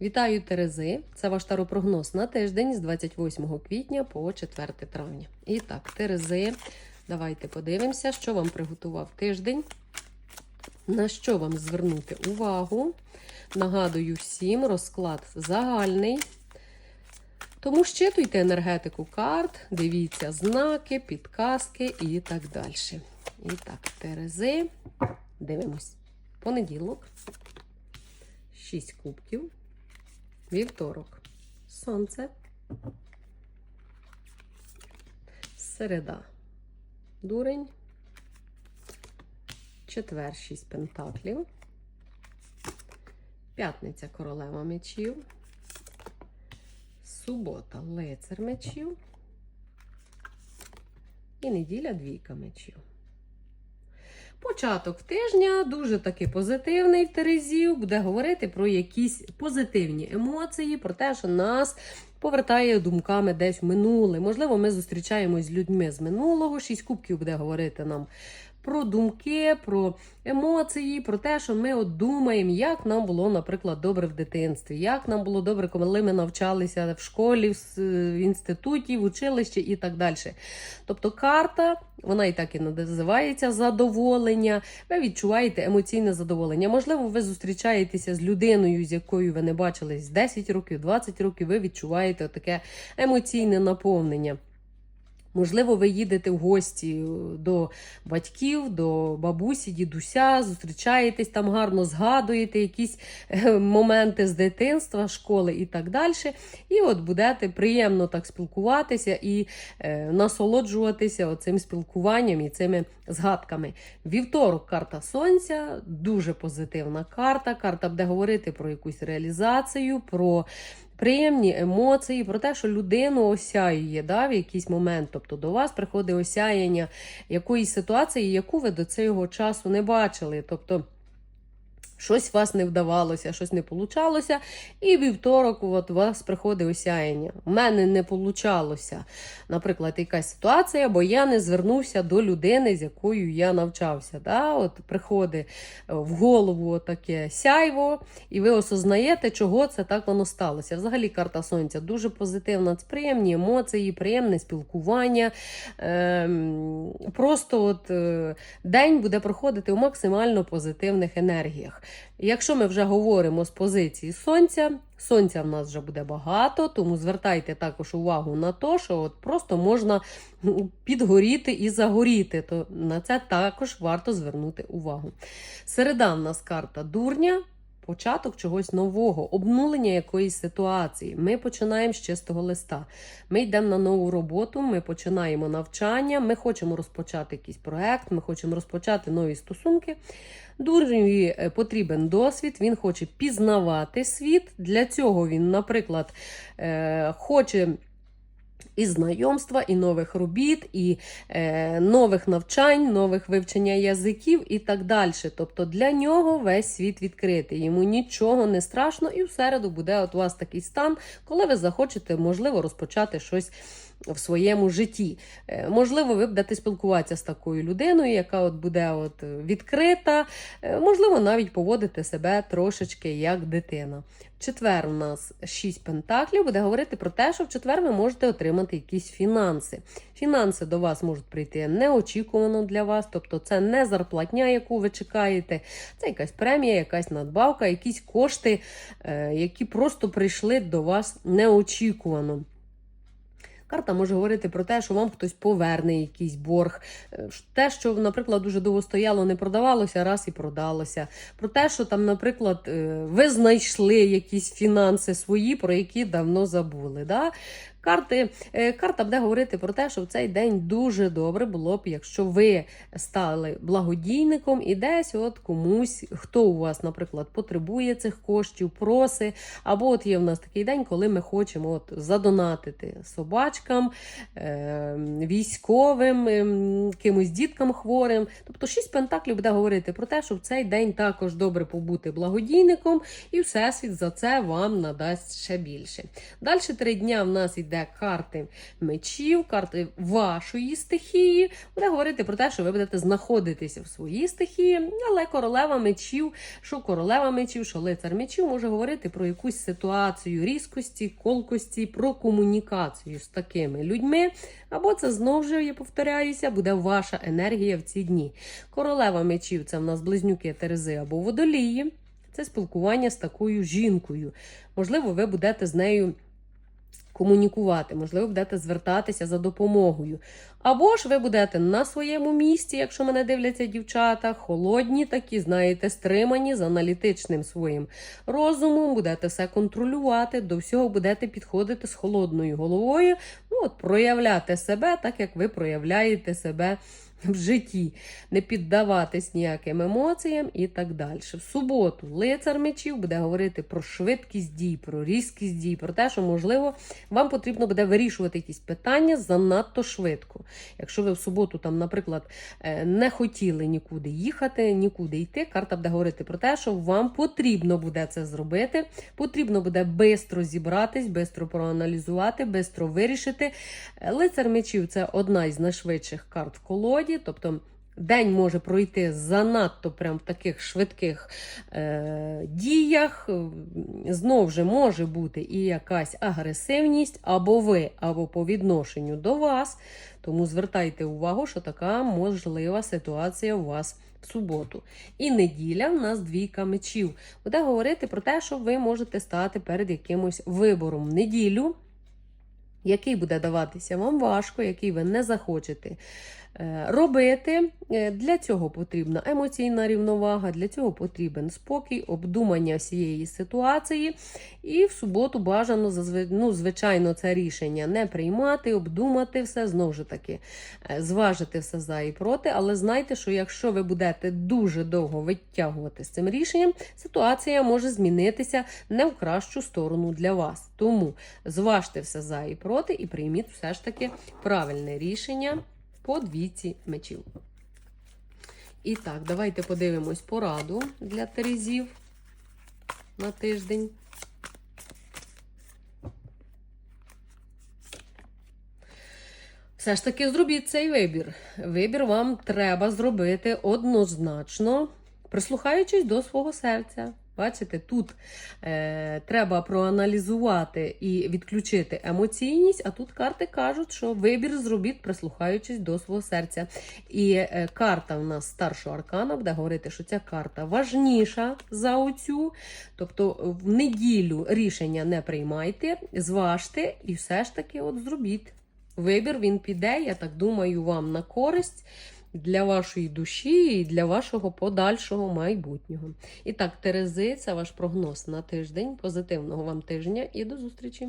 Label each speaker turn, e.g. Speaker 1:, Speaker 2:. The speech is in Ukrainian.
Speaker 1: Вітаю Терези! Це ваш таропрогноз на тиждень з 28 квітня по 4 травня. І так, Терези, давайте подивимося, що вам приготував тиждень, на що вам звернути увагу. Нагадую всім, розклад загальний. Тому щитуйте енергетику карт, дивіться знаки, підказки і так далі. І так, Терези, дивимось. Понеділок, 6 кубків. Вівторок. Сонце. Середа. Дурень. Четвер, шість пентаклів. П'ятниця королева мечів. Субота лицар мечів. І неділя двійка мечів. Початок тижня дуже таки позитивний в Терезів, буде говорити про якісь позитивні емоції, про те, що нас повертає думками десь в минуле. Можливо, ми зустрічаємось з людьми з минулого. Шість кубків буде говорити нам про думки, про емоції, про те, що ми от думаємо, як нам було, наприклад, добре в дитинстві, як нам було добре, коли ми навчалися в школі, в інституті, в училищі і так далі. Тобто карта, вона і так і називається задоволення. Ви відчуваєте емоційне задоволення. Можливо, ви зустрічаєтеся з людиною, з якою ви не бачились 10 років, 20 років, ви відчуваєте таке емоційне наповнення. Можливо, ви їдете в гості до батьків, до бабусі, дідуся, зустрічаєтесь там гарно, згадуєте якісь е, моменти з дитинства, школи і так далі. І от будете приємно так спілкуватися і е, насолоджуватися оцим спілкуванням і цими згадками. Вівторок карта Сонця, дуже позитивна карта. Карта буде говорити про якусь реалізацію, про приємні емоції, про те, що людину осяює да, в якийсь момент. Тобто до вас приходить осяяння якоїсь ситуації, яку ви до цього часу не бачили. Тобто Щось вас не вдавалося, щось не получалося, і вівторок от у вас приходить осяяння. У мене не получалося, наприклад, якась ситуація, бо я не звернувся до людини, з якою я навчався. Да? От Приходить в голову таке сяйво, і ви осознаєте, чого це так воно сталося. Взагалі, карта Сонця дуже позитивна, це приємні емоції, приємне спілкування. Ем, Просто от е, день буде проходити у максимально позитивних енергіях. Якщо ми вже говоримо з позиції сонця, сонця в нас вже буде багато, тому звертайте також увагу на те, що от просто можна підгоріти і загоріти, то на це також варто звернути увагу. Середа в нас карта дурня. Початок чогось нового, обнулення якоїсь ситуації. Ми починаємо з чистого листа. Ми йдемо на нову роботу, ми починаємо навчання, ми хочемо розпочати якийсь проект, ми хочемо розпочати нові стосунки. Дурневі е, потрібен досвід, він хоче пізнавати світ. Для цього він, наприклад, е, хоче. І знайомства, і нових робіт, і е, нових навчань, нових вивчення язиків і так далі. Тобто для нього весь світ відкритий. Йому нічого не страшно, і в середу буде от у вас такий стан, коли ви захочете, можливо, розпочати щось в своєму житті. Е, можливо, ви будете спілкуватися з такою людиною, яка от буде от відкрита, е, можливо, навіть поводити себе трошечки як дитина. В четвер у нас 6 пентаклів буде говорити про те, що в четвер ви можете отримати якісь фінанси. Фінанси до вас можуть прийти неочікувано для вас, тобто це не зарплатня, яку ви чекаєте, це якась премія, якась надбавка, якісь кошти, е, які просто прийшли до вас неочікувано. Карта може говорити про те, що вам хтось поверне якийсь борг. Е, те, що, наприклад, дуже довго стояло, не продавалося, раз і продалося. Про те, що там, наприклад, е, ви знайшли якісь фінанси свої, про які давно забули. Да? Карти, е, Карта буде говорити про те, що в цей день дуже добре було б, якщо ви стали благодійником і десь от комусь, хто у вас, наприклад, потребує цих коштів, проси. Або от є в нас такий день, коли ми хочемо от задонатити собачкам, е, військовим, е, кимось діткам хворим. Тобто шість пентаклів буде говорити про те, що в цей день також добре побути благодійником, і Всесвіт за це вам надасть ще більше. Далі три дня в нас йде йде карти мечів, карти вашої стихії. Буде говорити про те, що ви будете знаходитися в своїй стихії, але королева мечів, що королева мечів, що лицар мечів може говорити про якусь ситуацію різкості, колкості, про комунікацію з такими людьми. Або це знову ж я повторяюся, буде ваша енергія в ці дні. Королева мечів це в нас близнюки Терези або водолії. Це спілкування з такою жінкою. Можливо, ви будете з нею комунікувати, можливо, будете звертатися за допомогою. Або ж ви будете на своєму місці, якщо мене дивляться дівчата, холодні такі, знаєте, стримані з аналітичним своїм розумом, будете все контролювати, до всього будете підходити з холодною головою, ну от проявляти себе так, як ви проявляєте себе в житті, не піддаватись ніяким емоціям і так далі. В суботу лицар мечів буде говорити про швидкість дій, про різкість дій, про те, що, можливо, вам потрібно буде вирішувати якісь питання занадто швидко. Якщо ви в суботу, там, наприклад, е, не хотіли нікуди їхати, нікуди йти, карта буде говорити про те, що вам потрібно буде це зробити, потрібно буде швидко зібратись, швидко проаналізувати, швидко вирішити. Е, Лицар мечів це одна із найшвидших карт в колоді, тобто. День може пройти занадто прям в таких швидких е, діях. Знов же може бути і якась агресивність, або ви, або по відношенню до вас. Тому звертайте увагу, що така можлива ситуація у вас суботу. І неділя в нас двійка мечів. Буде говорити про те, що ви можете стати перед якимось вибором. В неділю який буде даватися вам важко, який ви не захочете робити. Е, Для цього потрібна емоційна рівновага, для цього потрібен спокій, обдумання всієї ситуації. І в суботу бажано ну, звичайно, це рішення не приймати, обдумати все, знову ж таки, е, зважити все за і проти. Але знайте, що якщо ви будете дуже довго витягувати з цим рішенням, ситуація може змінитися не в кращу сторону для вас. Тому зважте все за і проти, і прийміть все ж таки правильне рішення по двійці мечів. І так, давайте подивимось пораду для терезів на тиждень. Все ж таки зробіть цей вибір. Вибір вам треба зробити однозначно, прислухаючись до свого серця. Бачите, тут е, треба проаналізувати і відключити емоційність, а тут карти кажуть, що вибір зробіть, прислухаючись до свого серця. І е, карта в нас старшого аркана буде говорити, що ця карта важніша за оцю. Тобто в неділю рішення не приймайте, зважте і все ж таки от зробіть. Вибір він піде, я так думаю, вам на користь для вашої душі і для вашого подальшого майбутнього. І так, Терези, це ваш прогноз на тиждень. Позитивного вам тижня і до зустрічі!